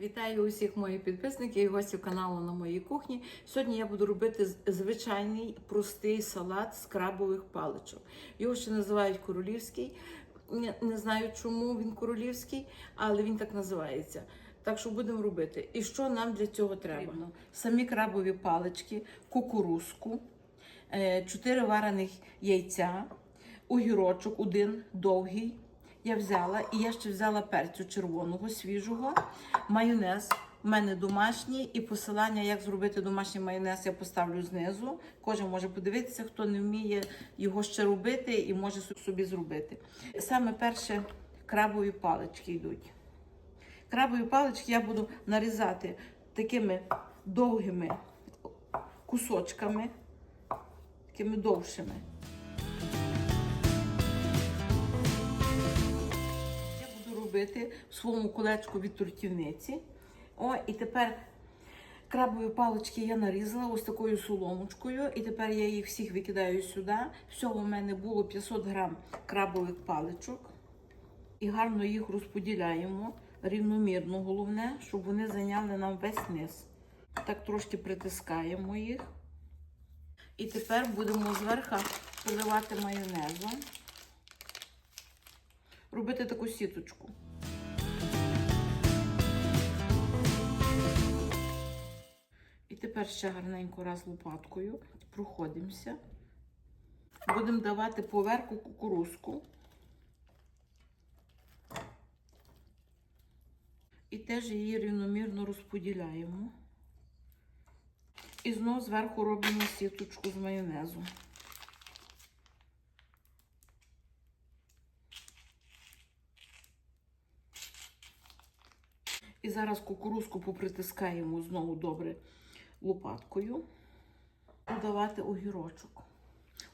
Вітаю усіх моїх підписників і гостів каналу на моїй кухні. Сьогодні я буду робити звичайний простий салат з крабових паличок. Його ще називають королівський. Не, знаю, чому він королівський, але він так називається. Так що будемо робити. І що нам для цього треба? Самі крабові палички, кукурузку, 4 варених яйця, огірочок один довгий. Я взяла, і я ще взяла перцю червоного, свіжого, майонез. У мене домашній, і посилання, як зробити домашній майонез, я поставлю знизу. Кожен може подивитися, хто не вміє його ще робити і може собі зробити. Саме перше крабові палички йдуть. Крабові палички я буду нарізати такими довгими кусочками, такими довшими. Буду робити в своєму колечку від тортівниці. О, і тепер крабові палички я нарізала ось такою соломочкою. І тепер я їх всіх викидаю сюди. Всього в мене було 500 грам крабових паличок. І гарно їх розподіляємо рівномірно. Головне, щоб вони зайняли нам весь низ. Так трошки притискаємо їх. І тепер будемо зверху поливати майонезом. Робити таку сіточку. Тепер ще гарненько раз лопаткою проходимося. Будемо давати поверху кукурузку. І теж її рівномірно розподіляємо. І знову зверху робимо сіточку з майонезу. І зараз кукурузку попритискаємо знову добре лопаткою. Додавати огірочок.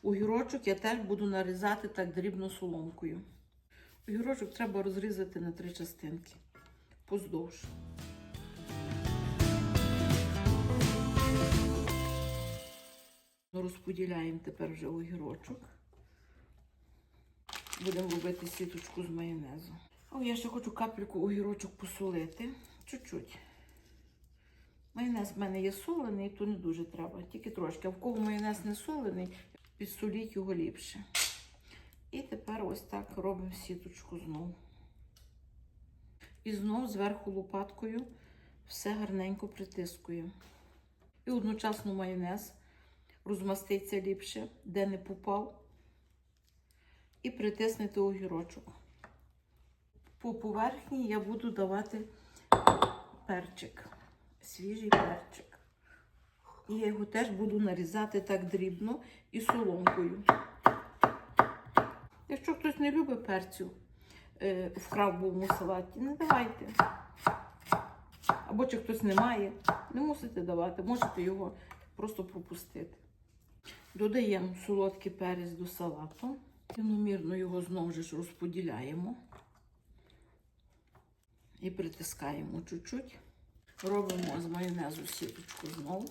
Огірочок я теж буду нарізати так дрібно соломкою. Огірочок треба розрізати на три частинки поздовж. Розподіляємо тепер вже огірочок. Будемо робити сіточку з майонезу. О, я ще хочу капельку огірочок посолити. Чуть-чуть. Майонез в мене є солений, то не дуже треба, тільки трошки. А в кого майонез не солений, підсоліть його ліпше. І тепер ось так робимо сіточку знову. І знову зверху лопаткою все гарненько притискуємо. І одночасно майонез розмаститься ліпше, де не попав. І притиснути огірочок. По поверхні я буду давати перчик, свіжий перчик. І я його теж буду нарізати так дрібно і соломкою. Якщо хтось не любить перцю е, в крабовому салаті, не давайте. Або чи хтось не має, не мусите давати, можете його просто пропустити. Додаємо солодкий перець до салату. Рівномірно його знову ж розподіляємо і притискаємо чуть-чуть. Робимо з майонезу сіточку знову.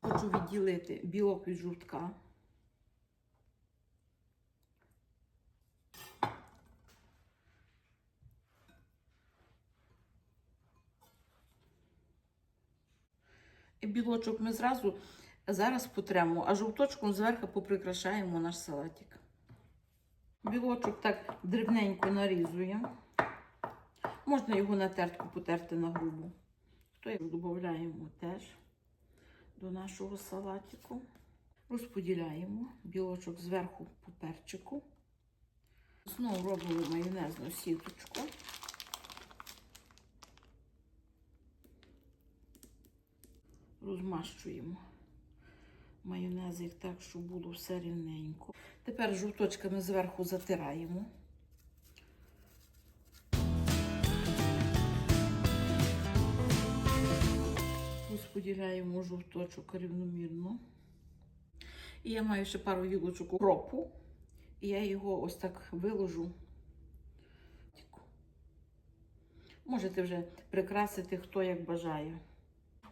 Хочу відділити білок від жовтка. І білочок ми зразу зараз потремо, а жовточком зверху поприкрашаємо наш салатик. Білочок так дрібненько нарізуємо. Можна його на тертку потерти на грубу. То додаємо теж до нашого салатику. Розподіляємо білочок зверху по перчику. Знову робимо майонезну сіточку. Розмащуємо майонезик так, щоб було все рівненько. Тепер жовточками зверху затираємо. Розподіляємо жовточок рівномірно. І я маю ще пару гілочок укропу. І я його ось так виложу. Можете вже прикрасити, хто як бажає.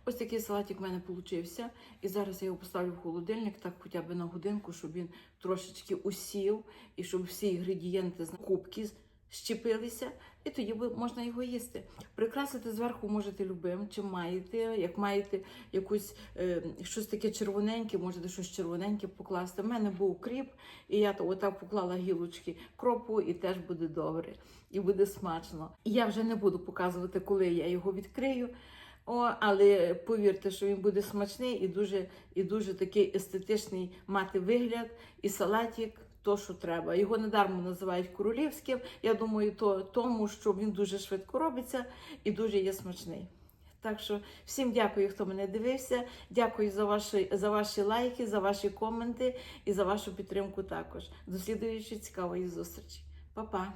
Ось такий салатик в мене вийшов. І зараз я його поставлю в холодильник, так хоча б на годинку, щоб він трошечки усів і щоб всі інгредієнти з кубки щепилися, і тоді можна його їсти. Прикрасити зверху можете любим, чим маєте. Як маєте якусь е, щось таке червоненьке, можете щось червоненьке покласти. У мене був кріп, і я то отак поклала гілочки кропу, і теж буде добре, і буде смачно. І я вже не буду показувати, коли я його відкрию. О, але повірте, що він буде смачний і дуже, і дуже такий естетичний мати вигляд, і салатик то, що треба. Його недармо називають королівським. Я думаю, то тому, що він дуже швидко робиться і дуже є смачний. Так що всім дякую, хто мене дивився. Дякую за ваші, за ваші лайки, за ваші коменти і за вашу підтримку також. До слідуючої цікавої зустрічі. Па-па!